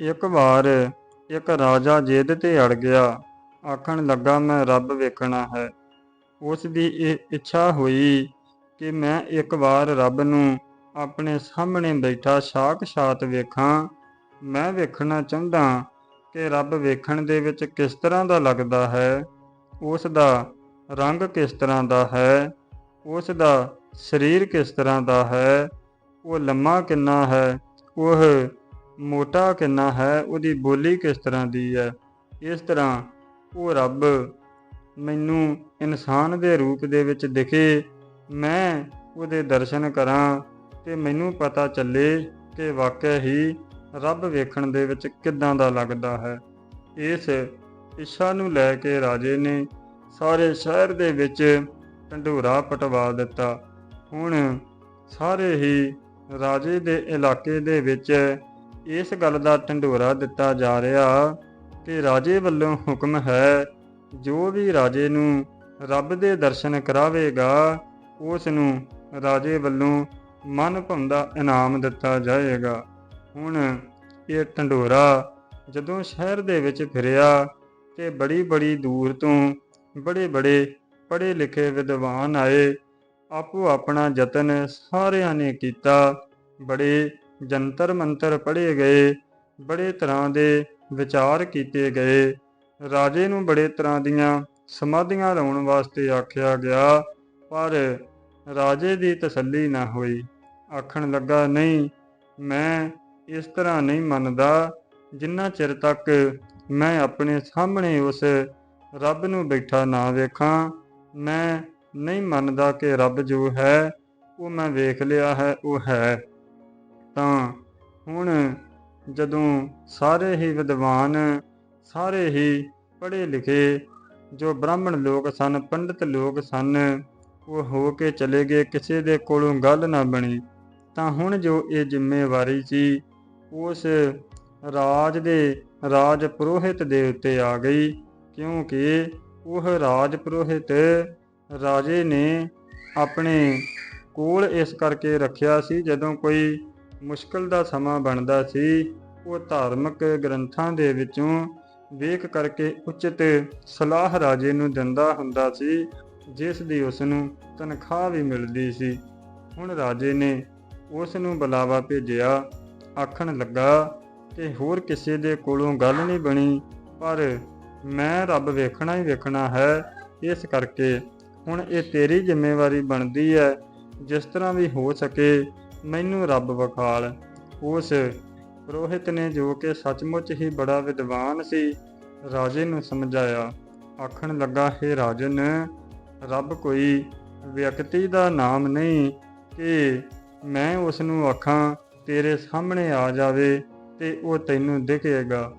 ਇੱਕ ਵਾਰ ਇੱਕ ਰਾਜਾ ਜਿੱਦ ਤੇ ਅੜ ਗਿਆ। ਆਖਣ ਲੱਗਾ, ਮੈਂ ਰੱਬ ਵੇਖਣਾ ਹੈ। ਉਸ ਦੀ ਇਹ ਇੱਛਾ ਹੋਈ ਕਿ ਮੈਂ ਇੱਕ ਵਾਰ ਰੱਬ ਨੂੰ ਆਪਣੇ ਸਾਹਮਣੇ ਬੈਠਾ ਸਾਖਸ਼ਾਤ ਵੇਖਾਂ। ਮੈਂ ਵੇਖਣਾ ਚਾਹੁੰਦਾ ਕਿ ਰੱਬ ਵੇਖਣ ਦੇ ਵਿੱਚ ਕਿਸ ਤਰ੍ਹਾਂ ਦਾ ਲੱਗਦਾ ਹੈ। ਉਸ ਦਾ ਰੰਗ ਕਿਸ ਤਰ੍ਹਾਂ ਦਾ ਹੈ? ਉਸ ਦਾ ਸਰੀਰ ਕਿਸ ਤਰ੍ਹਾਂ ਦਾ ਹੈ? ਉਹ ਲੰਮਾ ਕਿੰਨਾ ਹੈ? ਉਹ ਮੋਟਾ ਕਿੰਨਾ ਹੈ, ਉਹਦੀ ਬੋਲੀ ਕਿਸ ਤਰ੍ਹਾਂ ਦੀ ਹੈ? ਇਸ ਤਰ੍ਹਾਂ ਉਹ ਰੱਬ ਮੈਨੂੰ ਇਨਸਾਨ ਦੇ ਰੂਪ ਦੇ ਵਿੱਚ ਦਿਖੇ, ਮੈਂ ਉਹਦੇ ਦਰਸ਼ਨ ਕਰਾਂ ਤੇ ਮੈਨੂੰ ਪਤਾ ਚੱਲੇ ਕਿ ਵਾਕਿਆ ਹੀ ਰੱਬ ਵੇਖਣ ਦੇ ਵਿੱਚ ਕਿੱਦਾਂ ਦਾ ਲੱਗਦਾ ਹੈ। ਇਸ ਇੱਛਾ ਨੂੰ ਲੈ ਕੇ ਰਾਜੇ ਨੇ ਸਾਰੇ ਸ਼ਹਿਰ ਦੇ ਵਿੱਚ ਢੰਡੂਰਾ ਪਟਵਾ ਦਿੱਤਾ। ਹੁਣ ਸਾਰੇ ਹੀ ਰਾਜੇ ਦੇ ਇਲਾਕੇ ਦੇ ਵਿੱਚ ਇਸ ਗੱਲ ਦਾ ਢੰਡੋਰਾ ਦਿੱਤਾ ਜਾ ਰਿਹਾ ਕਿ ਰਾਜੇ ਵੱਲੋਂ ਹੁਕਮ ਹੈ, ਜੋ ਵੀ ਰਾਜੇ ਨੂੰ ਰੱਬ ਦੇ ਦਰਸ਼ਨ ਕਰਾਵੇਗਾ ਉਸ ਨੂੰ ਰਾਜੇ ਵੱਲੋਂ ਮਨ ਭੰਦਾ ਇਨਾਮ ਦਿੱਤਾ ਜਾਏਗਾ। ਹੁਣ ਇਹ ਢੰਡੋਰਾ ਜਦੋਂ ਸ਼ਹਿਰ ਦੇ ਵਿੱਚ ਫਿਰਿਆ ਤੇ ਬੜੀ ਬੜੀ ਦੂਰ ਤੋਂ ਬੜੇ ਬੜੇ ਪੜ੍ਹੇ ਲਿਖੇ ਵਿਦਵਾਨ ਆਏ, ਆਪੋ ਆਪਣਾ ਯਤਨ ਸਾਰਿਆਂ ਨੇ ਕੀਤਾ, ਬੜੇ ਜੰਤਰ ਮੰਤਰ ਪੜ੍ਹੇ ਗਏ, ਬੜੇ ਤਰ੍ਹਾਂ ਦੇ ਵਿਚਾਰ ਕੀਤੇ ਗਏ। ਰਾਜੇ ਨੂੰ ਬੜੇ ਤਰ੍ਹਾਂ ਦੀਆਂ ਸਮਾਧੀਆਂ ਲਾਉਣ ਵਾਸਤੇ ਆਖਿਆ ਗਿਆ, ਪਰ ਰਾਜੇ ਦੀ ਤਸੱਲੀ ਨਾ ਹੋਈ। ਆਖਣ ਲੱਗਾ, ਨਹੀਂ, ਮੈਂ ਇਸ ਤਰ੍ਹਾਂ ਨਹੀਂ ਮੰਨਦਾ। ਜਿੰਨਾ ਚਿਰ ਤੱਕ ਮੈਂ ਆਪਣੇ ਸਾਹਮਣੇ ਉਸ ਰੱਬ ਨੂੰ ਬੈਠਾ ਨਾ ਵੇਖਾਂ, ਮੈਂ ਨਹੀਂ ਮੰਨਦਾ ਕਿ ਰੱਬ ਜੋ ਹੈ, ਉਹ ਮੈਂ ਵੇਖ ਲਿਆ ਹੈ, ਉਹ ਹੈ। ਤਾਂ ਹੁਣ ਜਦੋਂ ਸਾਰੇ ਹੀ ਵਿਦਵਾਨ, ਸਾਰੇ ਹੀ ਪੜ੍ਹੇ ਲਿਖੇ ਜੋ ਬ੍ਰਾਹਮਣ ਲੋਕ ਸਨ, ਪੰਡਿਤ ਲੋਕ ਸਨ, ਉਹ ਹੋ ਕੇ ਚਲੇ ਗਏ, ਕਿਸੇ ਦੇ ਕੋਲੋਂ ਗੱਲ ਨਾ ਬਣੀ, ਤਾਂ ਹੁਣ ਜੋ ਇਹ ਜ਼ਿੰਮੇਵਾਰੀ ਸੀ, ਉਸ ਰਾਜ ਦੇ ਰਾਜ ਪੁਰੋਹਿਤ ਦੇ ਉੱਤੇ ਆ ਗਈ, ਕਿਉਂਕਿ ਉਹ ਰਾਜ ਪੁਰੋਹਿਤ ਰਾਜੇ ਨੇ ਆਪਣੇ ਕੋਲ ਇਸ ਕਰਕੇ ਰੱਖਿਆ ਸੀ, ਜਦੋਂ ਕੋਈ ਮੁਸ਼ਕਲ ਦਾ ਸਮਾਂ ਬਣਦਾ ਸੀ। ਉਹ ਧਾਰਮਿਕ ਗ੍ਰੰਥਾਂ ਦੇ ਵਿੱਚੋਂ ਵੇਖ ਕਰਕੇ ਉਚਿਤ ਸਲਾਹ ਰਾਜੇ ਨੂੰ ਦਿੰਦਾ ਹੁੰਦਾ ਸੀ, ਜਿਸ ਦੀ ਉਸ ਨੂੰ ਤਨਖਾਹ ਵੀ ਮਿਲਦੀ ਸੀ। ਹੁਣ ਰਾਜੇ ਨੇ ਉਸ ਨੂੰ ਬੁਲਾਵਾ ਭੇਜਿਆ, ਆਖਣ ਲੱਗਾ ਕਿ ਹੋਰ ਕਿਸੇ ਦੇ ਕੋਲੋਂ ਗੱਲ ਨਹੀਂ ਬਣੀ, ਪਰ ਮੈਂ ਰੱਬ ਵੇਖਣਾ ਹੀ ਵੇਖਣਾ ਹੈ। ਇਸ ਕਰਕੇ ਹੁਣ ਇਹ ਤੇਰੀ ਜ਼ਿੰਮੇਵਾਰੀ ਬਣਦੀ ਹੈ, ਜਿਸ ਤਰ੍ਹਾਂ ਵੀ ਹੋ ਸਕੇ ਮੈਨੂੰ ਰੱਬ ਵਿਖਾਲ। ਉਸ ਰੋਹਿਤ ਨੇ ਜੋ ਕਿ ਸੱਚਮੁੱਚ ਹੀ ਬੜਾ ਵਿਦਵਾਨ ਸੀ, ਰਾਜੇ ਨੂੰ ਸਮਝਾਇਆ। ਆਖਣ ਲੱਗਾ, ਹੈ ਰਾਜਨ, ਰੱਬ ਕੋਈ ਵਿਅਕਤੀ ਦਾ ਨਾਮ ਨਹੀਂ ਕਿ ਮੈਂ ਉਸ ਨੂੰ ਆਖਾਂ, ਤੇਰੇ ਸਾਹਮਣੇ ਆ ਜਾਵੇ ਤੇ ਉਹ ਤੈਨੂੰ ਦਿਖੇਗਾ।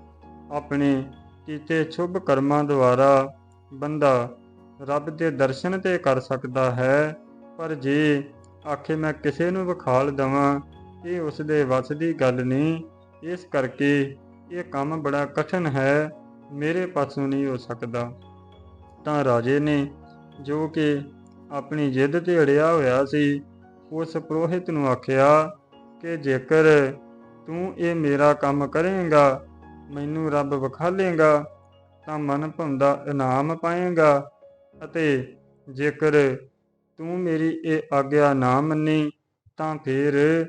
ਆਪਣੇ ਕੀਤੇ ਸ਼ੁਭ ਕਰਮਾਂ ਦੁਆਰਾ ਬੰਦਾ ਰੱਬ ਦੇ ਦਰਸ਼ਨ ਤੇ ਕਰ ਸਕਦਾ ਹੈ, ਪਰ ਜੇ ਆਖੇ ਮੈਂ ਕਿਸੇ ਨੂੰ ਵਿਖਾਲ ਦਵਾਂ, ਇਹ ਉਸ ਦੇ ਵੱਸ ਦੀ ਗੱਲ ਨਹੀਂ। ਇਸ ਕਰਕੇ ਇਹ ਕੰਮ ਬੜਾ ਕਠਿਨ ਹੈ, ਮੇਰੇ ਪਾਸੋਂ ਨਹੀਂ ਹੋ ਸਕਦਾ। ਤਾਂ ਰਾਜੇ ਨੇ ਜੋ ਕਿ ਆਪਣੀ ਜਿੱਦ ਤੇ ਅੜਿਆ ਹੋਇਆ ਸੀ, ਉਸ ਪੁਰੋਹਿਤ ਨੂੰ ਆਖਿਆ ਕਿ ਜੇਕਰ ਤੂੰ ਇਹ ਮੇਰਾ ਕੰਮ ਕਰੇਂਗਾ, ਮੈਨੂੰ ਰੱਬ ਵਿਖਾਲੇਗਾ, ਤਾਂ ਮਨ ਭੰਦਾ ਇਨਾਮ ਪਾਏਗਾ ਅਤੇ ਜੇਕਰ ਤੂੰ ਮੇਰੀ ਇਹ ਆਗਿਆ ਨਾ ਮੰਨੀ, ਤਾਂ ਫਿਰ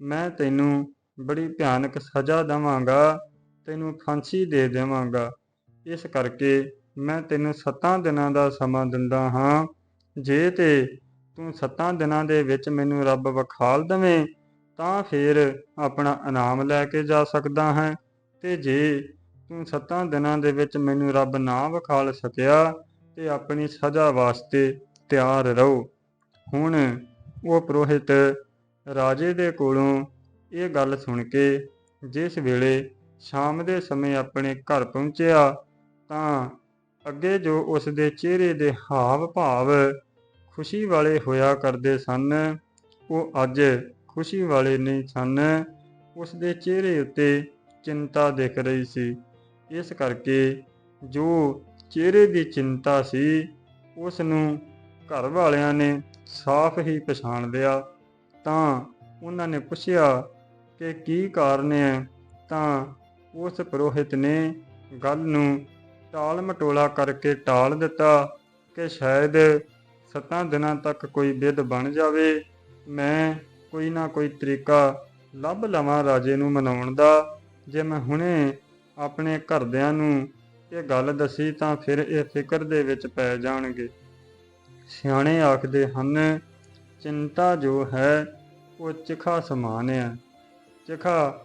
ਮੈਂ ਤੈਨੂੰ ਬੜੀ ਭਿਆਨਕ ਸਜ਼ਾ ਦੇਵਾਂਗਾ, ਤੈਨੂੰ ਫਾਂਸੀ ਦੇ ਦੇਵਾਂਗਾ। ਇਸ ਕਰਕੇ ਮੈਂ ਤੈਨੂੰ 7 ਦਿਨਾਂ ਦਾ ਸਮਾਂ ਦਿੰਦਾ ਹਾਂ। ਜੇ ਤੇ ਤੂੰ 7 ਦਿਨਾਂ ਦੇ ਵਿੱਚ ਮੈਨੂੰ ਰੱਬ ਵਿਖਾਲ ਦਵੇਂ, ਤਾਂ ਫਿਰ ਆਪਣਾ ਇਨਾਮ ਲੈ ਕੇ ਜਾ ਸਕਦਾ ਹੈ। ਤੇ ਜੇ ਤੂੰ 7 ਦਿਨਾਂ ਦੇ ਵਿੱਚ ਮੈਨੂੰ ਰੱਬ ਨਾ ਵਿਖਾਲ ਸਕਿਆ, ਤੇ ਆਪਣੀ ਸਜ਼ਾ ਵਾਸਤੇ ਤਿਆਰ ਰਹੋ। ਹੁਣ ਉਹ ਪੁਰੋਹਿਤ ਰਾਜੇ ਦੇ ਕੋਲੋਂ ਇਹ ਗੱਲ ਸੁਣ ਕੇ ਜਿਸ ਵੇਲੇ ਸ਼ਾਮ ਦੇ ਸਮੇਂ ਆਪਣੇ ਘਰ ਪਹੁੰਚਿਆ ਤਾਂ ਅੱਗੇ ਜੋ ਉਸ ਦੇ ਚਿਹਰੇ ਦੇ ਹਾਵ ਭਾਵ ਖੁਸ਼ੀ ਵਾਲੇ ਹੋਇਆ ਕਰਦੇ ਸਨ, ਉਹ ਅੱਜ ਖੁਸ਼ੀ ਵਾਲੇ ਨਹੀਂ ਸਨ। ਉਸ ਦੇ ਚਿਹਰੇ ਉੱਤੇ ਚਿੰਤਾ ਦਿਖ ਰਹੀ ਸੀ। ਇਸ ਕਰਕੇ ਜੋ ਚਿਹਰੇ ਦੀ ਚਿੰਤਾ ਸੀ, ਉਸ ਨੂੰ ਘਰ ਵਾਲਿਆਂ ਨੇ ਸਾਫ਼ ਹੀ ਪਛਾਣ ਲਿਆ, ਤਾਂ ਉਹਨਾਂ ਨੇ ਪੁੱਛਿਆ ਕਿ ਕੀ ਕਾਰਨ ਹੈ? ਤਾਂ ਉਸ ਪੁਰੋਹਿਤ ਨੇ ਗੱਲ ਨੂੰ ਟਾਲ ਮਟੋਲਾ ਕਰਕੇ ਟਾਲ ਦਿੱਤਾ ਕਿ ਸ਼ਾਇਦ ਸੱਤਾਂ ਦਿਨਾਂ ਤੱਕ ਕੋਈ ਵਿਧ ਬਣ ਜਾਵੇ। ਮੈਂ ਕੋਈ ਨਾ ਕੋਈ ਤਰੀਕਾ ਲੱਭ ਲਵਾਂ ਰਾਜੇ ਨੂੰ ਮਨਾਉਣ ਦਾ। ਜੇ ਮੈਂ ਹੁਣੇ ਆਪਣੇ ਘਰਦਿਆਂ ਨੂੰ ਇਹ ਗੱਲ ਦੱਸੀ ਤਾਂ ਫਿਰ ਇਹ ਫਿਕਰ ਦੇ ਵਿੱਚ ਪੈ ਜਾਣਗੇ। ਸਿਆਣੇ ਆਖਦੇ ਹਨ, ਚਿੰਤਾ ਜੋ ਹੈ, ਉਹ ਚਿਖਾ ਸਮਾਨ ਹੈ ਚਿਖਾ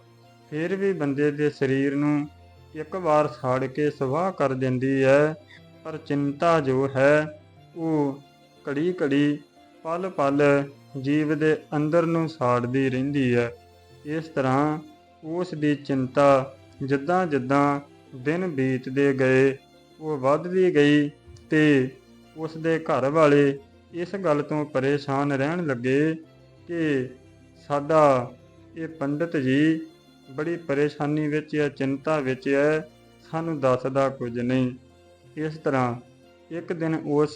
ਫਿਰ ਵੀ ਬੰਦੇ ਦੇ ਸਰੀਰ ਨੂੰ ਇੱਕ ਵਾਰ ਸਾੜ ਕੇ ਸਵਾਹ ਕਰ ਦਿੰਦੀ ਹੈ, ਪਰ ਚਿੰਤਾ ਜੋ ਹੈ, ਉਹ ਘੜੀ ਘੜੀ ਪਲ ਪਲ ਜੀਵ ਦੇ ਅੰਦਰ ਨੂੰ ਸਾੜਦੀ ਰਹਿੰਦੀ ਹੈ। ਇਸ ਤਰ੍ਹਾਂ ਉਸ ਦੀ ਚਿੰਤਾ ਜਿੱਦਾਂ ਜਿੱਦਾਂ ਦਿਨ ਬੀਤਦੇ ਗਏ, ਉਹ ਵੱਧਦੀ ਗਈ ਤੇ ਉਸ ਦੇ ਘਰ ਵਾਲੇ ਇਸ ਗੱਲ ਤੋਂ ਪਰੇਸ਼ਾਨ ਰਹਿਣ ਲੱਗੇ ਕਿ ਸਾਡਾ ਇਹ ਪੰਡਿਤ ਜੀ ਬੜੀ ਪਰੇਸ਼ਾਨੀ ਵਿੱਚ ਹੈ, ਚਿੰਤਾ ਵਿੱਚ ਹੈ, ਸਾਨੂੰ ਦੱਸਦਾ ਕੁਝ ਨਹੀਂ। ਇਸ ਤਰ੍ਹਾਂ ਇੱਕ ਦਿਨ ਉਸ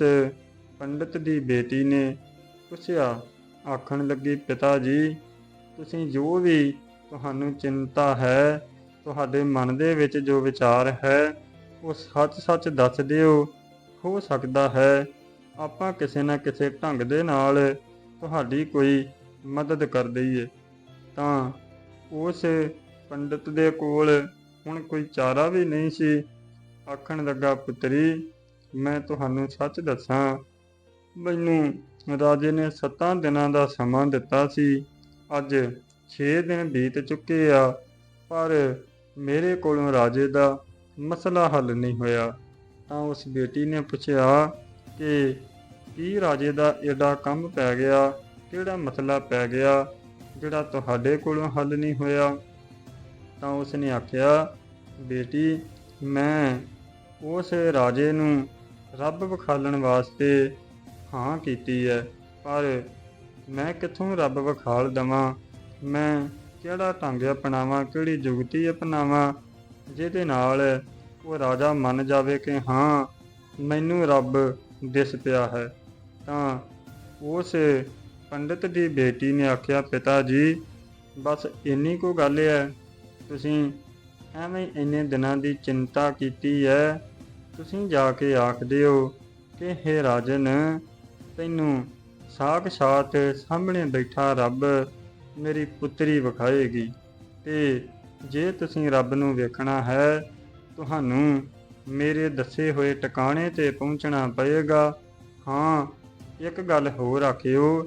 ਪੰਡਿਤ ਦੀ ਬੇਟੀ ਨੇ ਪੁੱਛਿਆ, ਆਖਣ ਲੱਗੀ, ਪਿਤਾ ਜੀ, ਤੁਸੀਂ ਜੋ ਵੀ ਤੁਹਾਨੂੰ ਚਿੰਤਾ ਹੈ, ਤੁਹਾਡੇ ਮਨ ਦੇ ਵਿੱਚ ਜੋ ਵਿਚਾਰ ਹੈ, ਉਹ ਸੱਚ-ਸੱਚ ਦੱਸ ਦਿਓ। ਹੋ ਸਕਦਾ ਹੈ। ਆਪਾਂ ਕਿਸੇ ਨਾ ਕਿਸੇ ਢੰਗ ਦੇ ਨਾਲ ਤੁਹਾਡੀ ਕੋਈ ਮਦਦ ਕਰ ਦਈਏ। ਤਾਂ ਉਸ ਪੰਡਿਤ ਦੇ ਕੋਲ ਹੁਣ ਕੋਈ ਚਾਰਾ ਵੀ ਨਹੀਂ ਸੀ। ਆਖਣ ਲੱਗਾ, ਪੁੱਤਰੀ, ਮੈਂ ਤੁਹਾਨੂੰ ਸੱਚ ਦੱਸਾਂ, ਮੈਨੂੰ ਰਾਜੇ ਨੇ 7 ਦਿਨਾਂ ਦਾ ਸਮਾਂ ਦਿੱਤਾ ਸੀ। ਅੱਜ 6 ਦਿਨ ਬੀਤ ਚੁੱਕੇ ਆ, ਪਰ ਮੇਰੇ ਕੋਲੋਂ ਰਾਜੇ ਦਾ ਮਸਲਾ ਹੱਲ ਨਹੀਂ ਹੋਇਆ। ਤਾਂ ਉਸ ਬੇਟੀ ਨੇ ਪੁੱਛਿਆ ਕਿ ਕੀ ਰਾਜੇ ਦਾ ਏਡਾ ਕੰਮ ਪੈ ਗਿਆ? ਕਿਹੜਾ ਮਸਲਾ ਪੈ ਗਿਆ ਜਿਹੜਾ ਤੁਹਾਡੇ ਕੋਲੋਂ ਹੱਲ ਨਹੀਂ ਹੋਇਆ? ਤਾਂ ਉਸ ਨੇ ਆਖਿਆ, ਬੇਟੀ, ਮੈਂ ਉਸ ਰਾਜੇ ਨੂੰ ਰੱਬ ਵਿਖਾਲਣ ਵਾਸਤੇ ਹਾਂ ਕੀਤੀ ਹੈ, ਪਰ ਮੈਂ ਕਿੱਥੋਂ ਰੱਬ ਵਿਖਾਲ ਦਵਾਂ? ਮੈਂ ਕਿਹੜਾ ਢੰਗ ਅਪਣਾਵਾਂ, ਕਿਹੜੀ ਜੁਗਤੀ ਅਪਣਾਵਾਂ? ਜਿਹਦੇ ਨਾਲ ਉਹ ਰਾਜਾ ਮੰਨ ਜਾਵੇ ਕਿ ਹਾਂ, ਮੈਨੂੰ ਰੱਬ ਦਿਸ ਪਿਆ ਹੈ, ਤਾਂ ਉਸ ਪੰਡਿਤ ਦੀ ਬੇਟੀ ਨੇ ਆਖਿਆ, ਪਿਤਾ ਜੀ, ਬਸ ਇੰਨੀ ਕੋ ਗੱਲ ਹੈ, ਤੁਸੀਂ ਐਵੇਂ ਇੰਨੇ ਦਿਨਾਂ ਦੀ ਚਿੰਤਾ ਕੀਤੀ ਹੈ, ਤੁਸੀਂ ਜਾ ਕੇ ਆਖਦੇ ਹੋ ਕਿ ਹੇ ਰਾਜਨ, ਤੈਨੂੰ ਸਾਖਸ਼ਾਤ ਸਾਹਮਣੇ ਬੈਠਾ ਰੱਬ ਮੇਰੀ ਪੁੱਤਰੀ ਵਿਖਾਏਗੀ, ਤੇ ਜੇ ਤੁਸੀਂ ਰੱਬ ਨੂੰ ਵੇਖਣਾ ਹੈ ਤੁਹਾਨੂੰ ਮੇਰੇ ਦੱਸੇ ਹੋਏ ਟਿਕਾਣੇ ਤੇ ਪਹੁੰਚਣਾ ਪਏਗਾ। ਹਾਂ, ਇੱਕ ਗੱਲ ਹੋਰ ਆਖਿਓ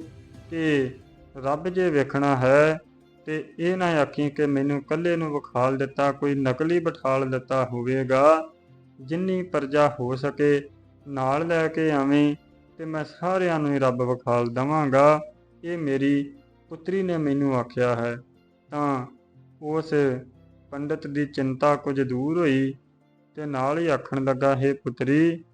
ਕਿ ਰੱਬ ਜੇ ਵੇਖਣਾ ਹੈ ਤੇ ਇਹ ਨਾ ਆਖੀ ਕਿ ਮੈਨੂੰ ਇਕੱਲੇ ਨੂੰ ਵਿਖਾਲ ਦਿੱਤਾ, ਕੋਈ ਨਕਲੀ ਬਿਠਾਲ ਦਿੱਤਾ ਹੋਵੇਗਾ। ਜਿੰਨੀ ਪਰਜਾ ਹੋ ਸਕੇ ਨਾਲ ਲੈ ਕੇ ਆਵੇਂ ਤੇ ਮੈਂ ਸਾਰਿਆਂ ਨੂੰ ਹੀ ਰੱਬ ਵਿਖਾਲ ਦਵਾਂਗਾ। ਇਹ ਮੇਰੀ ਪੁੱਤਰੀ ਨੇ ਮੈਨੂੰ ਆਖਿਆ ਹੈ। ਤਾਂ ਉਸ ਪੰਡਿਤ ਦੀ ਚਿੰਤਾ ਕੁਝ ਦੂਰ ਹੋਈ। ਤੇ ਨਾਲ ਹੀ ਆਖਣ ਲੱਗਾ, ਹੈ ਪੁੱਤਰੀ,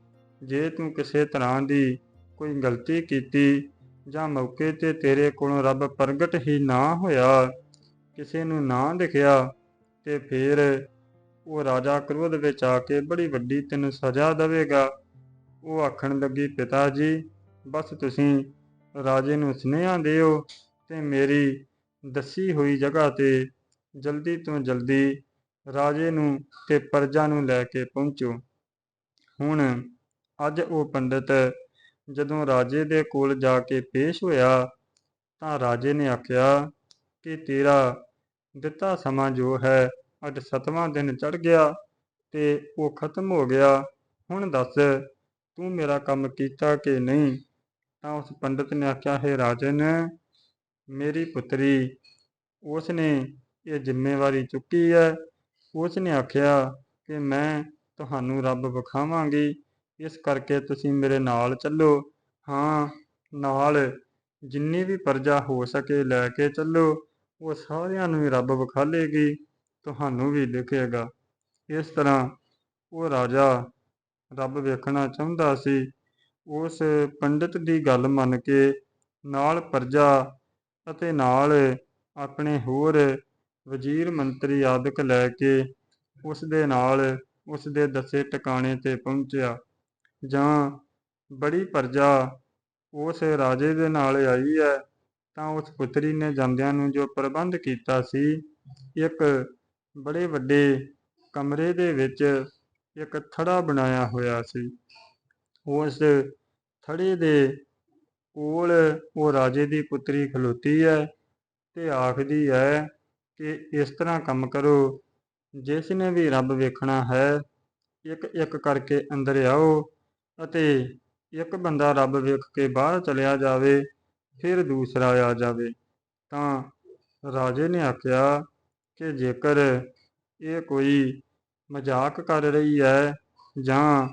ਜੇ ਤੂੰ ਕਿਸੇ ਤਰ੍ਹਾਂ ਦੀ ਕੋਈ ਗਲਤੀ ਕੀਤੀ ਜਾਂ ਮੌਕੇ ਤੇ ਤੇਰੇ ਕੋਲੋਂ ਰੱਬ ਪ੍ਰਗਟ ਹੀ ਨਾ ਹੋਇਆ, ਕਿਸੇ ਨੂੰ ਨਾ ਦਿਖਿਆ ਤੇ ਫਿਰ ਉਹ ਰਾਜਾ ਕ੍ਰੋਧ ਵਿੱਚ ਆ ਕੇ ਬੜੀ ਵੱਡੀ ਤੈਨੂੰ ਸਜ਼ਾ ਦੇਵੇਗਾ। ਉਹ ਆਖਣ ਲੱਗੀ, ਪਿਤਾ ਜੀ, ਬਸ ਤੁਸੀਂ ਰਾਜੇ ਨੂੰ ਸੁਨੇਹਾ ਦਿਓ ਤੇ ਮੇਰੀ ਦੱਸੀ ਹੋਈ ਜਗ੍ਹਾ ਤੇ ਜਲਦੀ ਤੋਂ ਜਲਦੀ ਰਾਜੇ ਨੂੰ ਤੇ ਪਰਜਾ ਨੂੰ ਲੈ ਕੇ ਪਹੁੰਚੋ। ਹੁਣ ਅੱਜ ਉਹ ਪੰਡਿਤ ਜਦੋਂ ਰਾਜੇ ਦੇ ਕੋਲ ਜਾ ਕੇ ਪੇਸ਼ ਹੋਇਆ ਤਾਂ ਰਾਜੇ ਨੇ ਆਖਿਆ ਕਿ ਤੇਰਾ ਦਿੱਤਾ ਸਮਾਂ ਜੋ ਹੈ, ਅੱਜ ਸਤਵਾਂ ਦਿਨ ਚੜ ਗਿਆ ਤੇ ਉਹ ਖਤਮ ਹੋ ਗਿਆ। ਹੁਣ ਦੱਸ, ਤੂੰ ਮੇਰਾ ਕੰਮ ਕੀਤਾ ਕਿ ਨਹੀਂ? ਤਾਂ ਉਸ ਪੰਡਿਤ ਨੇ ਆਖਿਆ, ਹੈ ਰਾਜਨ, ਮੇਰੀ ਪੁੱਤਰੀ ਉਸ ਨੇ ਇਹ ਜ਼ਿੰਮੇਵਾਰੀ ਚੁੱਕੀ ਹੈ ਉਸ ਨੇ ਆਖਿਆ ਕਿ ਮੈਂ ਤੁਹਾਨੂੰ ਰੱਬ ਵਿਖਾਵਾਂਗੀ, ਇਸ ਕਰਕੇ ਤੁਸੀਂ ਮੇਰੇ ਨਾਲ ਚੱਲੋ। ਹਾਂ, ਨਾਲ ਜਿੰਨੀ ਵੀ ਪਰਜਾ ਹੋ ਸਕੇ ਲੈ ਕੇ ਚੱਲੋ, ਉਹ ਸਾਰਿਆਂ ਨੂੰ ਹੀ ਰੱਬ ਵਿਖਾਲੇਗੀ ਤੁਹਾਨੂੰ ਵੀ ਲਿਖੇਗਾ। ਇਸ ਤਰ੍ਹਾਂ ਉਹ ਰਾਜਾ ਰੱਬ ਵੇਖਣਾ ਚਾਹੁੰਦਾ ਸੀ। ਉਸ ਪੰਡਿਤ ਦੀ ਗੱਲ ਮੰਨ ਕੇ ਨਾਲ ਪਰਜਾ ਅਤੇ ਨਾਲ ਆਪਣੇ ਹੋਰ ਵਜ਼ੀਰ ਮੰਤਰੀ ਆਦਿਕ ਲੈ ਕੇ ਉਸ ਦੇ ਨਾਲ ਉਸ ਦੇ ਦੱਸੇ ਟਿਕਾਣੇ ਤੇ ਪਹੁੰਚਿਆ। ਜਾਂ ਬੜੀ ਪਰਜਾ ਉਸ ਰਾਜੇ ਦੇ ਨਾਲ ਆਈ ਹੈ, ਤਾਂ ਉਸ ਪੁੱਤਰੀ ਨੇ ਜਾਂਦਿਆਂ ਨੂੰ ਜੋ ਪ੍ਰਬੰਧ ਕੀਤਾ ਸੀ, ਇੱਕ ਬੜੇ ਵੱਡੇ ਕਮਰੇ ਦੇ ਵਿੱਚ ਇੱਕ ਥੜਾ ਬਣਾਇਆ ਹੋਇਆ ਸੀ। ਉਸ ਥੜੇ ਦੇ ਕੋਲ ਉਹ ਰਾਜੇ ਦੀ ਪੁੱਤਰੀ ਖਲੋਤੀ ਹੈ ਤੇ ਆਖਦੀ ਹੈ ਕਿ ਇਸ ਤਰ੍ਹਾਂ ਕੰਮ ਕਰੋ। ਜਿਸ ਨੇ ਵੀ ਰੱਬ ਵੇਖਣਾ ਹੈ, ਇੱਕ ਇੱਕ ਕਰਕੇ ਅੰਦਰ ਆਓ ਅਤੇ ਇੱਕ ਬੰਦਾ ਰੱਬ ਵੇਖ ਕੇ ਬਾਹਰ ਚਲਿਆ ਜਾਵੇ, ਫਿਰ ਦੂਸਰਾ ਆ ਜਾਵੇ। ਤਾਂ ਰਾਜੇ ਨੇ ਆਖਿਆ ਕਿ ਜੇਕਰ ਇਹ ਕੋਈ ਮਜ਼ਾਕ ਕਰ ਰਹੀ ਹੈ ਜਾਂ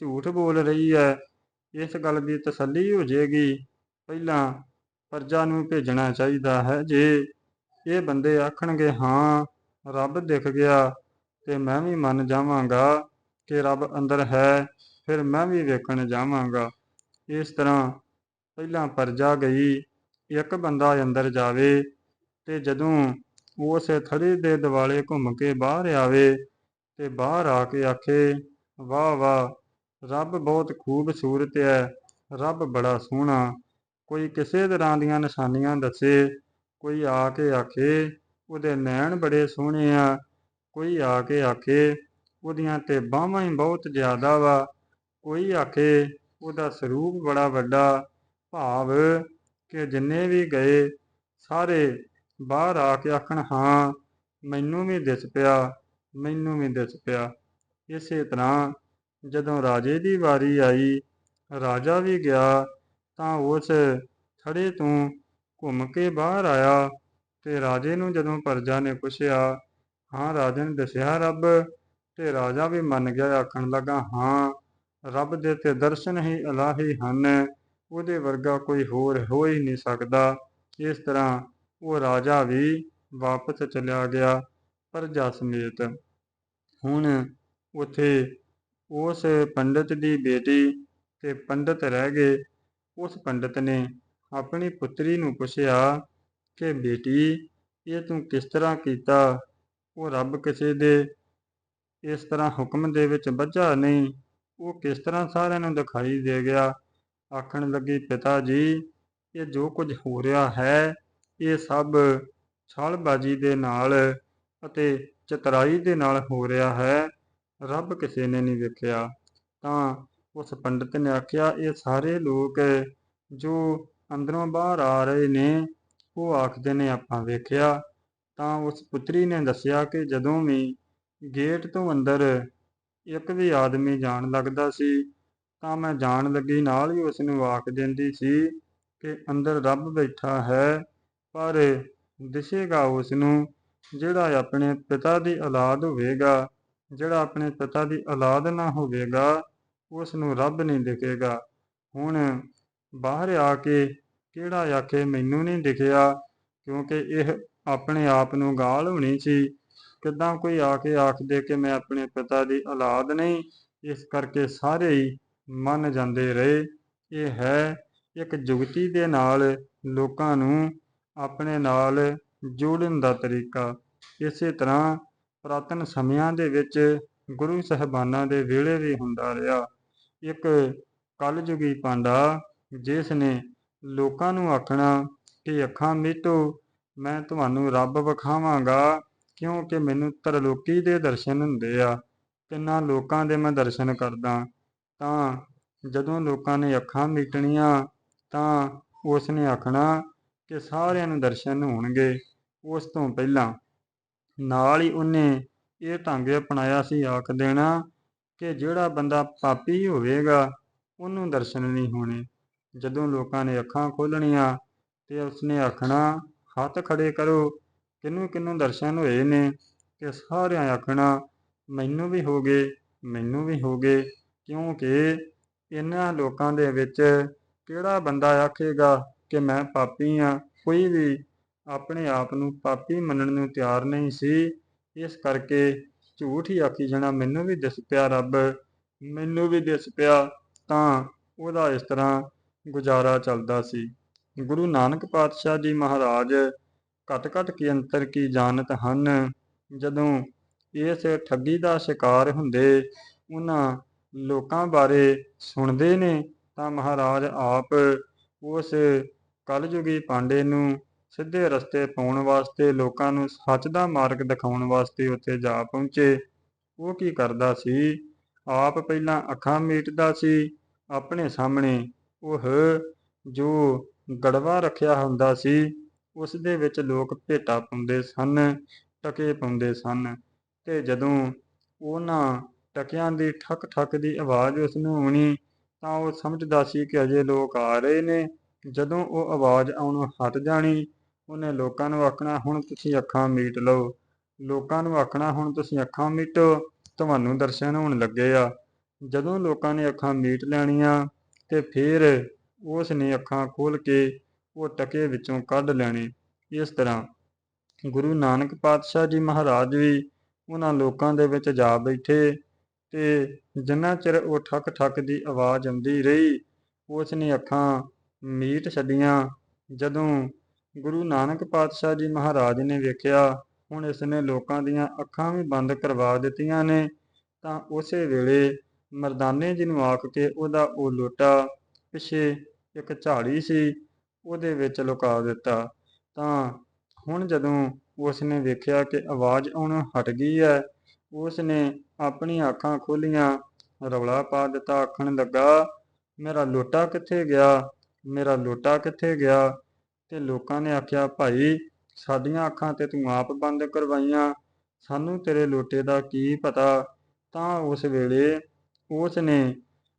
ਝੂਠ ਬੋਲ ਰਹੀ ਹੈ, ਇਸ ਗੱਲ ਦੀ ਤਸੱਲੀ ਹੋ ਜਾਏਗੀ ਪਹਿਲਾਂ ਪਰਜਾ ਨੂੰ ਭੇਜਣਾ ਚਾਹੀਦਾ ਹੈ ਜੇ ਇਹ ਬੰਦੇ ਆਖਣਗੇ, ਹਾਂ, ਰੱਬ ਦਿਖ ਗਿਆ ਤੇ ਮੈਂ ਵੀ ਮੰਨ ਜਾਵਾਂਗਾ ਕਿ ਰੱਬ ਅੰਦਰ ਹੈ, ਫਿਰ ਮੈਂ ਵੀ ਵੇਖਣ ਜਾਵਾਂਗਾ। ਇਸ ਤਰ੍ਹਾਂ ਪਹਿਲਾਂ ਪਰਜਾ ਗਈ, ਇੱਕ ਬੰਦਾ ਅੰਦਰ ਜਾਵੇ ਤੇ ਜਦੋਂ ਉਸੇ ਥੜੀ ਦੇ ਦਿਵਾਲੇ ਘੁੰਮ ਕੇ ਬਾਹਰ ਆਵੇ ਤੇ ਬਾਹਰ ਆ ਕੇ ਆਖੇ, ਵਾਹ ਵਾਹ, ਰੱਬ ਬਹੁਤ ਖੂਬਸੂਰਤ ਹੈ, ਰੱਬ ਬੜਾ ਸੋਹਣਾ, ਕੋਈ ਕਿਸੇ ਤਰ੍ਹਾਂ ਦੀਆਂ ਨਿਸ਼ਾਨੀਆਂ ਦੱਸੇ ਕੋਈ ਆ ਕੇ ਆਖੇ, ਉਹਦੇ ਨੈਣ ਬੜੇ ਸੋਹਣੇ ਆ। ਕੋਈ ਆ ਕੇ ਆਖੇ, ਉਹਦੀਆਂ ਤੇ ਬਾਹਾਂ ਹੀ ਬਹੁਤ ਜ਼ਿਆਦਾ ਵਾ। ਕੋਈ ਆਖੇ, ਉਹਦਾ ਸਰੂਪ ਬੜਾ ਵੱਡਾ। ਭਾਵ ਕਿ ਜਿੰਨੇ ਵੀ ਗਏ, ਸਾਰੇ ਬਾਹਰ ਆ ਕੇ ਆਖਣ, ਹਾਂ, ਮੈਨੂੰ ਵੀ ਦਿਸ ਪਿਆ, ਮੈਨੂੰ ਵੀ ਦਿਸ ਪਿਆ। ਇਸੇ ਤਰ੍ਹਾਂ ਜਦੋਂ ਰਾਜੇ ਦੀ ਵਾਰੀ ਆਈ, ਰਾਜਾ ਵੀ ਗਿਆ, ਤਾਂ ਉਸ ਥੜੇ ਤੋਂ ਘੁੰਮ ਕੇ ਬਾਹਰ ਆਇਆ ਤੇ ਰਾਜੇ ਨੂੰ ਜਦੋਂ ਪਰਜਾ ਨੇ ਪੁੱਛਿਆ, ਹਾਂ ਰਾਜੇ ਨੇ ਦੱਸਿਆ ਰੱਬ? ਤੇ ਰਾਜਾ ਵੀ ਮੰਨ ਗਿਆ, ਆਖਣ ਲੱਗਾ, ਹਾਂ, ਰੱਬ ਦੇ ਤੇ ਦਰਸ਼ਨ ਹੀ ਅਲਾਹੀ ਹਨ, ਉਹਦੇ ਵਰਗਾ ਕੋਈ ਹੋਰ ਹੋ ਹੀ ਨਹੀਂ ਸਕਦਾ। ਇਸ ਤਰ੍ਹਾਂ ਉਹ ਰਾਜਾ ਵੀ ਵਾਪਸ ਚਲਿਆ ਗਿਆ ਪਰਜਾ ਸਮੇਤ। ਹੁਣ ਉਥੇ ਉਸ ਪੰਡਤ ਦੀ ਬੇਟੀ ਤੇ ਪੰਡਤ ਰਹਿ ਗਏ। ਉਸ ਪੰਡਤ ਨੇ ਆਪਣੀ ਪੁੱਤਰੀ ਨੂੰ ਪੁੱਛਿਆ ਕਿ, ਬੇਟੀ, ਇਹ ਤੂੰ ਕਿਸ ਤਰ੍ਹਾਂ ਕੀਤਾ? ਉਹ ਰੱਬ ਕਿਸੇ ਦੇ ਇਸ ਤਰ੍ਹਾਂ ਹੁਕਮ ਦੇ ਵਿੱਚ ਬੱਝਾ ਨਹੀਂ। ਉਹ ਕਿਸ ਤਰ੍ਹਾਂ ਸਾਰਿਆਂ ਨੂੰ ਦਿਖਾਈ ਦੇ ਗਿਆ? ਆਖਣ ਲੱਗੀ, ਪਿਤਾ ਜੀ, ਇਹ ਜੋ ਕੁਝ ਹੋ ਰਿਹਾ ਹੈ, ਇਹ ਸਭ ਛਲਬਾਜੀ ਦੇ ਨਾਲ ਅਤੇ ਚਤਰਾਈ ਦੇ ਨਾਲ ਹੋ ਰਿਹਾ ਹੈ। ਰੱਬ ਕਿਸੇ ਨੇ ਨਹੀਂ ਵੇਖਿਆ। ਤਾਂ ਉਸ ਪੰਡਤ ਨੇ ਆਖਿਆ, ਇਹ ਸਾਰੇ ਲੋਕ ਜੋ ਅੰਦਰੋਂ ਬਾਹਰ ਆ ਰਹੇ ਨੇ, ਉਹ ਆਖਦੇ ਨੇ, ਆਪਾਂ ਵੇਖਿਆ ਤਾਂ ਉਸ ਪੁੱਤਰੀ ਨੇ ਦੱਸਿਆ ਕਿ ਜਦੋਂ ਵੀ ਗੇਟ ਤੋਂ ਅੰਦਰ ਇੱਕ ਵੀ ਆਦਮੀ ਜਾਣ ਲੱਗਦਾ ਸੀ, ਤਾਂ ਮੈਂ ਜਾਣ ਲੱਗੀ, ਨਾਲ ਹੀ ਉਸ ਨੂੰ ਆਖ ਦਿੰਦੀ ਸੀ ਕਿ ਅੰਦਰ ਰੱਬ ਬੈਠਾ ਹੈ, ਪਰ ਦਿਸੇਗਾ ਉਸ ਨੂੰ ਜਿਹੜਾ ਆਪਣੇ ਪਿਤਾ ਦੀ ਔਲਾਦ ਹੋਵੇਗਾ, ਜਿਹੜਾ ਆਪਣੇ ਪਿਤਾ ਦੀ ਔਲਾਦ ਨਾ ਹੋਵੇਗਾ, ਉਸ ਨੂੰ ਰੱਬ ਨਹੀਂ ਦਿਖੇਗਾ। ਹੁਣ ਬਾਹਰ ਆ ਕੇ ਕਿਹੜਾ ਆਖੇ ਮੈਨੂੰ ਨਹੀਂ ਦਿਖਿਆ, ਕਿਉਂਕਿ ਇਹ ਆਪਣੇ ਆਪ ਨੂੰ ਗਾਲ ਹੋਣੀ ਸੀ। ਕਿੱਦਾਂ ਕੋਈ ਆ ਕੇ ਆਖ ਦੇ ਕਿ ਮੈਂ ਆਪਣੇ ਪਿਤਾ ਦੀ ਔਲਾਦ ਨਹੀਂ, ਇਸ ਕਰਕੇ ਸਾਰੇ ਹੀ ਮੰਨ ਜਾਂਦੇ ਰਹੇ। ਇਹ ਹੈ ਇੱਕ ਜੁਗਤੀ ਦੇ ਨਾਲ ਲੋਕਾਂ ਨੂੰ ਆਪਣੇ ਨਾਲ ਜੋੜਨ ਦਾ ਤਰੀਕਾ। ਇਸੇ ਤਰ੍ਹਾਂ ਪ੍ਰਾਤਨ ਸਮਿਆਂ ਦੇ ਵਿੱਚ ਗੁਰੂ ਸਹਿਬਾਨਾਂ ਦੇ ਵੇਲੇ ਵੀ ਹੁੰਦਾ ਰਿਹਾ। ਇੱਕ ਕਲਯੁਗੀ ਪਾਂਡਾ ਜਿਸ ਨੇ ਲੋਕਾਂ ਨੂੰ ਆਖਣਾ ਕਿ ਅੱਖਾਂ ਮੀਟੋ, ਮੈਂ ਤੁਹਾਨੂੰ ਰੱਬ ਵਿਖਾਵਾਂਗਾ, ਕਿਉਂਕਿ ਮੈਨੂੰ ਤਰਲੋਕੀ ਦੇ ਦਰਸ਼ਨ ਹੁੰਦੇ ਆ ਕਿੰਨਾ ਲੋਕਾਂ ਦੇ ਮੈਂ ਦਰਸ਼ਨ ਕਰਦਾ। ਤਾਂ ਜਦੋਂ ਲੋਕਾਂ ਨੇ ਅੱਖਾਂ ਮੀਟਣੀਆਂ, ਤਾਂ ਉਸ ਨੇ ਆਖਣਾ ਕਿ ਸਾਰਿਆਂ ਨੂੰ ਦਰਸ਼ਨ ਹੋਣਗੇ ਉਸ ਤੋਂ ਪਹਿਲਾਂ। ਨਾਲ ਹੀ ਉਹਨੇ ਇਹ ਢੰਗ ਅਪਣਾਇਆ ਸੀ, ਆਖ ਦੇਣਾ ਕਿ ਜਿਹੜਾ ਬੰਦਾ ਪਾਪੀ ਹੋਵੇਗਾ, ਉਹਨੂੰ ਦਰਸ਼ਨ ਨਹੀਂ ਹੋਣੇ। ਜਦੋਂ ਲੋਕਾਂ ਨੇ ਅੱਖਾਂ ਖੋਲਣੀਆਂ ਤੇ ਉਸਨੇ ਆਖਣਾ, ਹੱਥ ਖੜੇ ਕਰੋ। ਕਿੰਨੂੰ ਕਿੰਨੂੰ ਦਰਸ਼ਨ ਹੋਏ ਨੇ ਤੇ ਸਾਰਿਆਂ ਆਖਣਾ, ਮੈਨੂੰ ਵੀ ਹੋ ਗਏ, ਮੈਨੂੰ ਵੀ ਹੋ ਗਏ। ਕਿਉਂਕਿ ਇਹਨਾਂ ਲੋਕਾਂ ਦੇ ਵਿੱਚ ਕਿਹੜਾ ਬੰਦਾ ਆਖੇਗਾ ਕਿ ਮੈਂ ਪਾਪੀ ਆ? ਕੋਈ ਵੀ ਆਪਣੇ ਆਪ ਨੂੰ ਪਾਪੀ ਮੰਨਣ ਨੂੰ ਤਿਆਰ ਨਹੀਂ ਸੀ। ਇਸ ਕਰਕੇ ਝੂਠ ਹੀ ਆਖੀ ਜਾਣਾ, ਮੈਨੂੰ ਵੀ ਦਿਸ ਪਿਆ ਰੱਬ, ਮੈਨੂੰ ਵੀ ਦਿਸ ਪਿਆ। ਤਾਂ ਉਹਦਾ ਇਸ ਤਰ੍ਹਾਂ ਗੁਜ਼ਾਰਾ ਚੱਲਦਾ ਸੀ। ਗੁਰੂ ਨਾਨਕ ਪਾਤਸ਼ਾਹ ਜੀ ਮਹਾਰਾਜ ਘਟ ਘਟ ਕੀ ਅੰਤਰ ਕੀ ਜਾਣਤ ਹਨ। ਜਦੋਂ ਇਸ ਠੱਗੀ ਦਾ ਸ਼ਿਕਾਰ ਹੁੰਦੇ ਉਹਨਾਂ ਲੋਕਾਂ ਬਾਰੇ ਸੁਣਦੇ ਨੇ ਤਾਂ ਮਹਾਰਾਜ ਆਪ ਉਸ ਕਲਯੁਗੀ ਪਾਂਡੇ ਨੂੰ ਸਿੱਧੇ ਰਸਤੇ ਪਾਉਣ ਵਾਸਤੇ ਲੋਕਾਂ ਨੂੰ ਸੱਚ ਦਾ ਮਾਰਗ ਦਿਖਾਉਣ ਵਾਸਤੇ ਉੱਥੇ ਜਾ ਪਹੁੰਚੇ। ਉਹ ਕੀ ਕਰਦਾ ਸੀ? ਆਪ ਪਹਿਲਾਂ ਅੱਖਾਂ ਮੀਟਦਾ ਸੀ। ਆਪਣੇ ਸਾਹਮਣੇ ਉਹ ਜੋ ਗੜਵਾ ਰੱਖਿਆ ਹੁੰਦਾ ਸੀ, ਉਸ ਦੇ ਵਿੱਚ ਲੋਕ ਭੇਟਾ ਪਾਉਂਦੇ ਸਨ, ਟਕੇ ਪਾਉਂਦੇ ਸਨ ਤੇ ਜਦੋਂ ਉਹਨਾਂ ਟਕਿਆਂ ਦੀ ਠਕ ਠਕ ਦੀ ਆਵਾਜ਼ ਉਸ ਨੂੰ ਆਉਣੀ ਤਾਂ ਉਹ ਸਮਝਦਾ ਸੀ ਕਿ ਅਜੇ ਲੋਕ ਆ ਰਹੇ ਨੇ। ਜਦੋਂ ਉਹ ਆਵਾਜ਼ ਆਉਣੋਂ ਹਟ ਜਾਣੀ, ਉਹਨੇ ਲੋਕਾਂ ਨੂੰ ਆਖਣਾ, ਹੁਣ ਤੁਸੀਂ ਅੱਖਾਂ ਮੀਟ ਲਓ। ਲੋਕਾਂ ਨੂੰ ਆਖਣਾ, ਹੁਣ ਤੁਸੀਂ ਅੱਖਾਂ ਮੀਟੋ। ਤੁਹਾਨੂੰ ਦਰਸ਼ਨ ਹੋਣ ਲੱਗੇ ਆ। ਜਦੋਂ ਲੋਕਾਂ ਨੇ ਅੱਖਾਂ ਮੀਟ ਲੈਣੀਆਂ ਤੇ ਫਿਰ ਉਸ ਨੇ ਅੱਖਾਂ ਖੋਲ ਕੇ ਉਹ ਟਕੇ ਵਿੱਚੋਂ ਕੱਢ ਲੈਣੇ। ਇਸ ਤਰ੍ਹਾਂ ਗੁਰੂ ਨਾਨਕ ਪਾਤਸ਼ਾਹ ਜੀ ਮਹਾਰਾਜ ਵੀ ਉਹਨਾਂ ਲੋਕਾਂ ਦੇ ਵਿੱਚ ਜਾ ਬੈਠੇ ਤੇ ਜਿੰਨਾ ਚਿਰ ਉਹ ਠੱਕ ਠੱਕ ਦੀ ਆਵਾਜ਼ ਆਉਂਦੀ ਰਹੀ ਉਸ ਨੇ ਅੱਖਾਂ ਮੀਟ ਛੱਡੀਆਂ। ਜਦੋਂ ਗੁਰੂ ਨਾਨਕ ਪਾਤਸ਼ਾਹ ਜੀ ਮਹਾਰਾਜ ਨੇ ਵੇਖਿਆ, ਹੁਣ ਇਸ ਨੇ ਲੋਕਾਂ ਦੀਆਂ ਅੱਖਾਂ ਵੀ ਬੰਦ ਕਰਵਾ ਦਿੱਤੀਆਂ ਨੇ, ਤਾਂ ਉਸੇ ਵੇਲੇ ਮਰਦਾਨੇ ਜੀ ਨੂੰ ਆਖ ਕੇ ਉਹਦਾ ਉਹ ਲੋਟਾ ਪਿੱਛੇ ਇੱਕ ਝਾੜੀ ਸੀ, ਉਹਦੇ ਵਿੱਚ ਲੁਕਾ ਦਿੱਤਾ। ਤਾਂ ਹੁਣ ਜਦੋਂ ਉਸਨੇ ਵੇਖਿਆ ਕਿ ਆਵਾਜ਼ ਆਉਣੋਂ ਹਟ ਗਈ ਹੈ, ਉਸਨੇ ਆਪਣੀਆਂ ਅੱਖਾਂ ਖੋਲੀਆਂ, ਰੌਲਾ ਪਾ ਦਿੱਤਾ, ਆਖਣ ਲੱਗਾ, ਮੇਰਾ ਲੋਟਾ ਕਿੱਥੇ ਗਿਆ? ਮੇਰਾ ਲੋਟਾ ਕਿੱਥੇ ਗਿਆ? ਤੇ ਲੋਕਾਂ ਨੇ ਆਖਿਆ, ਭਾਈ, ਸਾਡੀਆਂ ਅੱਖਾਂ ਤੇ ਤੂੰ ਆਪ ਬੰਦ ਕਰਵਾਈਆਂ। ਸਾਨੂੰ ਤੇਰੇ ਲੋਟੇ ਦਾ ਕੀ ਪਤਾ? ਤਾਂ ਉਸ ਵੇਲੇ ਉਸ ਨੇ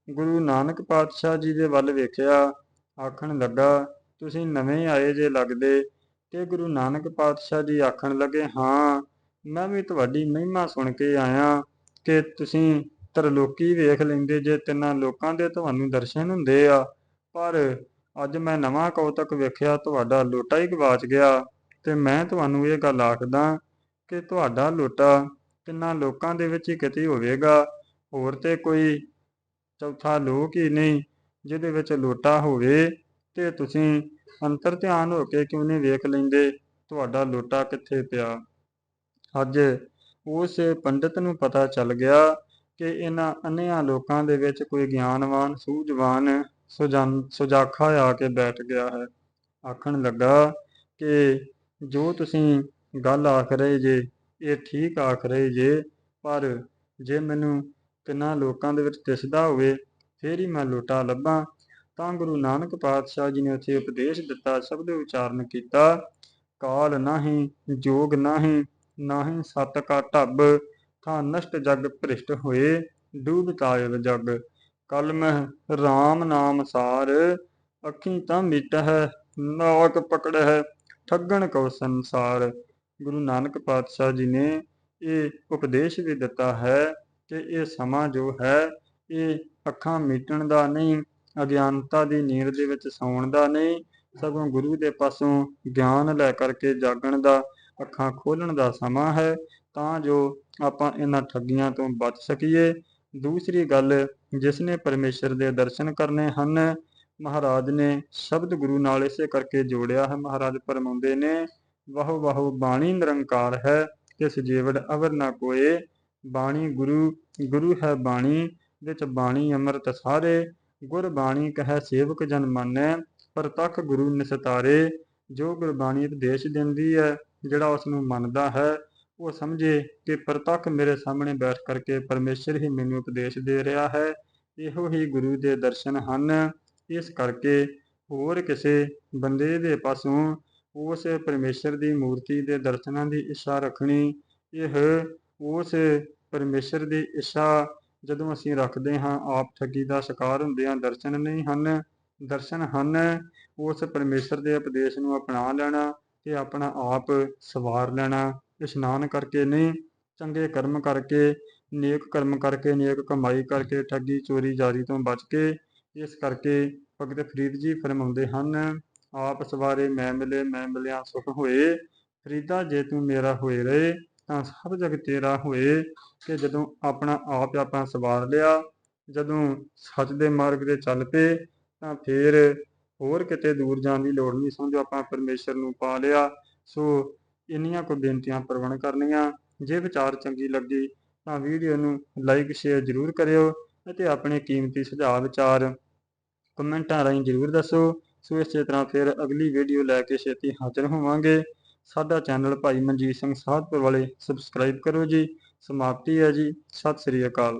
ਗੁਰੂ ਨਾਨਕ ਪਾਤਸ਼ਾਹ ਜੀ ਦੇ ਵੱਲ ਵੇਖਿਆ, ਆਖਣ ਲੱਗਾ, ਤੁਸੀਂ ਨਵੇਂ ਆਏ ਜੇ ਲੱਗਦੇ ਤੇ ਗੁਰੂ ਨਾਨਕ ਪਾਤਸ਼ਾਹ ਜੀ ਆਖਣ ਲੱਗੇ, ਹਾਂ, ਮੈਂ ਵੀ ਤੁਹਾਡੀ ਮਹਿਮਾ ਸੁਣ ਕੇ ਆਇਆ ਕਿ ਤੁਸੀਂ ਤਰਲੋਕੀ ਵੇਖ ਲੈਂਦੇ ਜੇ, ਤਿੰਨਾਂ ਲੋਕਾਂ ਦੇ ਤੁਹਾਨੂੰ ਦਰਸ਼ਨ ਹੁੰਦੇ ਆ, ਪਰ ਅੱਜ ਮੈਂ ਨਵਾਂ ਕੌਤਕ ਵੇਖਿਆ, ਤੁਹਾਡਾ ਲੋਟਾ ਹੀ ਗਵਾਚ ਗਿਆ ਤੇ ਮੈਂ ਤੁਹਾਨੂੰ ਇਹ ਗੱਲ ਆਖਦਾ ਕਿ ਤੁਹਾਡਾ ਲੋਟਾ ਤਿੰਨਾਂ ਲੋਕਾਂ ਦੇ ਵਿੱਚ ਹੀ ਕਿਤੇ ਹੋਵੇਗਾ ਹੋਰ ਤੇ ਕੋਈ ਚੌਥਾ ਲੋਕ ਹੀ ਨਹੀਂ ਜਿਹਦੇ ਵਿੱਚ ਲੋਟਾ ਹੋਵੇ ਤੇ ਤੁਸੀਂ ਅੰਤਰ ਧਿਆਨ ਹੋ ਕੇ ਕਿਉਂ ਨਹੀਂ ਵੇਖ ਲੈਂਦੇ? ਤੁਹਾਡਾ ਲੋਟਾ ਕਿੱਥੇ ਪਿਆ? ਅੱਜ ਉਸ ਪੰਡਿਤ ਨੂੰ ਪਤਾ ਚੱਲ ਗਿਆ ਕਿ ਇਹਨਾਂ ਅੰਨ੍ਹਿਆਂ ਲੋਕਾਂ ਦੇ ਵਿੱਚ ਕੋਈ ਗਿਆਨਵਾਨ, ਸੂਝਵਾਨ, ਸੁਜਨ, ਸੁਜਾਖਾ ਆ ਕੇ ਬੈਠ ਗਿਆ ਹੈ। ਆਖਣ ਲੱਗਾ ਕਿ ਜੋ ਤੁਸੀਂ ਗੱਲ ਆਖ ਰਹੇ ਜੇ, ਇਹ ਠੀਕ ਆਖ ਰਹੇ ਜੇ, ਪਰ ਜੇ ਮੈਨੂੰ ਤਿੰਨਾਂ ਲੋਕਾਂ ਦੇ ਵਿੱਚ ਦਿਸਦਾ ਹੋਵੇ, ਫੇਰ ਹੀ ਮੈਂ ਲੋਟਾ ਲੱਭਾਂ। ਤਾਂ ਗੁਰੂ ਨਾਨਕ ਪਾਤਸ਼ਾਹ ਜੀ ਨੇ ਉੱਥੇ ਉਪਦੇਸ਼ ਦਿੱਤਾ ਸ਼ਬਦ ਉਚਾਰਨ ਕੀਤਾ, ਕਾਲ ਨਾਹੀ, ਜੋਗ ਨਾਹੀ ਨਾਹੀ ਸਤ ਕਾ ਢੱਬ, ਥਾਂ ਨਸ਼ਟ ਜਗ ਭ੍ਰਿਸ਼ਟ ਹੋਏ, ਡੂਬ ਤਾਇਬ ਜਗ। ਕਲ ਮਹਿ RAM ਨਾਮ ਸਾਰ, ਅੱਖੀ ਤਾਂ ਮਿਟ ਹੈ ਨਾਕ ਪਕੜ ਹੈ ਠੱਗਣ ਕੋ ਸੰਸਾਰ। ਗੁਰੂ ਨਾਨਕ ਪਾਤਸ਼ਾਹ ਜੀ ਨੇ ਇਹ ਉਪਦੇਸ਼ ਵੀ ਦਿੱਤਾ ਹੈ ਕਿ ਇਹ ਸਮਾਂ ਜੋ ਹੈ, ਇਹ ਅੱਖਾਂ ਮੀਟਣ ਦਾ ਨਹੀਂ, ਅਗਿਆਨਤਾ ਦੀ ਨੀਂਦ ਦੇ ਵਿੱਚ ਸੌਣ ਦਾ ਨਹੀਂ, ਸਗੋਂ ਗੁਰੂ ਦੇ ਪਾਸੋਂ ਗਿਆਨ ਲੈ ਕਰਕੇ ਜਾਗਣ ਦਾ, ਅੱਖਾਂ ਖੋਲਣ ਦਾ ਸਮਾਂ ਹੈ, ਤਾਂ ਜੋ ਆਪਾਂ ਇਹਨਾਂ ਠੱਗੀਆਂ ਤੋਂ ਬਚ ਸਕੀਏ। ਦੂਸਰੀ ਗੱਲ, ਜਿਸ ਨੇ ਪਰਮੇਸ਼ਰ ਦੇ ਦਰਸ਼ਨ ਕਰਨੇ ਹਨ, ਮਹਾਰਾਜ ਨੇ ਸ਼ਬਦ ਗੁਰੂ ਨਾਲ ਇਸੇ ਕਰਕੇ ਜੋੜਿਆ ਹੈ, ਮਹਾਰਾਜ ਪਰਮਾਉਂਦੇ ਨੇ ਵਾਹੋ ਵਾਹੋ ਬਾਣੀ ਨਿਰੰਕਾਰ ਹੈ ਤਿਸ ਜੀਵੜ ਅਵਰ ਨਾ ਕੋਏ ਬਾਣੀ ਗੁਰੂ ਗੁਰੂ ਹੈ ਬਾਣੀ, ਵਿੱਚ ਬਾਣੀ ਅੰਮ੍ਰਿਤ ਸਾਰੇ, ਗੁਰ ਬਾਣੀ ਕਹੈ ਸੇਵਕ ਜਨ ਮੰਨੈ ਪ੍ਰਤੱਖ ਗੁਰੂ ਨਿਸਤਾਰੇ, ਜੋ ਗੁਰਬਾਣੀ ਉਪਦੇਸ਼ ਦਿੰਦੀ ਹੈ, ਜਿਹੜਾ ਉਸ ਨੂੰ ਮੰਨਦਾ ਹੈ, ਉਹ ਸਮਝੇ ਕਿ ਪ੍ਰਤੱਖ ਮੇਰੇ ਸਾਹਮਣੇ ਬੈਠ ਕਰਕੇ ਪਰਮੇਸ਼ਰ ਹੀ ਮੈਨੂੰ ਉਪਦੇਸ਼ ਦੇ ਰਿਹਾ ਹੈ, ਇਹੋ ਹੀ ਗੁਰੂ ਦੇ ਦਰਸ਼ਨ ਹਨ। ਇਸ ਕਰਕੇ ਹੋਰ ਕਿਸੇ ਬੰਦੇ ਦੇ ਪਾਸੋਂ ਉਸ ਪਰਮੇਸ਼ਰ ਦੀ ਮੂਰਤੀ ਦੇ ਦਰਸ਼ਨਾਂ ਦੀ ਇੱਛਾ ਰੱਖਣੀ, ਇਹ ਉਸ ਪਰਮੇਸ਼ਰ ਦੀ ਇੱਛਾ ਜਦੋਂ ਅਸੀਂ ਰੱਖਦੇ ਹਾਂ, ਆਪ ਠੱਗੀ ਦਾ ਸ਼ਿਕਾਰ ਹੁੰਦੇ ਹਾਂ, ਦਰਸ਼ਨ ਨਹੀਂ ਹਨ, ਦਰਸ਼ਨ ਹਨ, ਉਸ ਪਰਮੇਸ਼ਰ ਦੇ ਉਪਦੇਸ਼ ਨੂੰ ਅਪਣਾ ਲੈਣਾ ਤੇ ਆਪਣਾ ਆਪ ਸਵਾਰ ਲੈਣਾ, ਇਸ਼ਨਾਨ ਕਰਕੇ ਨਹੀਂ, ਚੰਗੇ ਕਰਮ ਕਰਕੇ, ਨੇਕ ਕਰਮ ਕਰਕੇ, ਨੇਕ ਕਮਾਈ ਕਰਕੇ, ਠੱਗੀ ਚੋਰੀ ਜਾਰੀ ਤੋਂ ਬਚ ਕੇ, ਇਸ ਕਰਕੇ ਭਗਤ ਫਰੀਦ ਜੀ ਫਰਮਾਉਂਦੇ ਹਨ, ਆਪ ਸਵਾਰੇ ਮੈਂ ਮਿਲੇ, ਮੈਂ ਮਿਲਿਆ ਸੁਖ ਹੋਏ, ਫਰੀਦਾ ਜੇ ਤੂੰ ਮੇਰਾ ਹੋਏ ਰਹੇ ਤਾਂ ਸਭ ਜਗ ਤੇਰਾ ਹੋਏ ਕਿ ਜਦੋਂ ਆਪਣਾ ਆਪ ਆਪਾਂ ਸਵਾਰ ਲਿਆ, ਜਦੋਂ ਸੱਚ ਦੇ ਮਾਰਗ ਤੇ ਚੱਲ ਪਏ, ਤਾਂ ਫਿਰ ਹੋਰ ਕਿਤੇ ਦੂਰ ਜਾਣ ਦੀ ਲੋੜ ਨਹੀਂ। ਸਮਝੋ ਆਪਾਂ ਪਰਮੇਸ਼ਰ ਨੂੰ ਪਾ ਲਿਆ, ਸੋ ਇੰਨੀਆਂ ਕੋ ਬੇਨਤੀਆਂ ਪ੍ਰਵਣ ਕਰਨੀਆਂ। ਜੇ ਵਿਚਾਰ ਚੰਗੀ ਲੱਗੀ ਤਾਂ ਵੀਡੀਓ ਨੂੰ ਲਾਈਕ, ਸ਼ੇਅਰ ਜ਼ਰੂਰ ਕਰਿਓ ਅਤੇ ਆਪਣੇ ਕੀਮਤੀ ਸੁਝਾਅ, ਵਿਚਾਰ ਕਮੈਂਟਾਂ ਰਾਹੀਂ ਜ਼ਰੂਰ ਦੱਸੋ। ਸੋ ਇਸੇ ਤਰ੍ਹਾਂ ਫਿਰ ਅਗਲੀ ਵੀਡੀਓ ਲੈ ਕੇ ਛੇਤੀ ਹਾਜ਼ਰ ਹੋਵਾਂਗੇ। ਸਾਡਾ ਚੈਨਲ ਭਾਈ ਮਨਜੀਤ ਸਿੰਘ ਸਾਧਪੁਰ ਵਾਲੇ ਸਬਸਕ੍ਰਾਈਬ ਕਰੋ ਜੀ। ਸਮਾਪਤੀ ਹੈ ਜੀ। ਸਤਿ ਸ੍ਰੀ ਅਕਾਲ।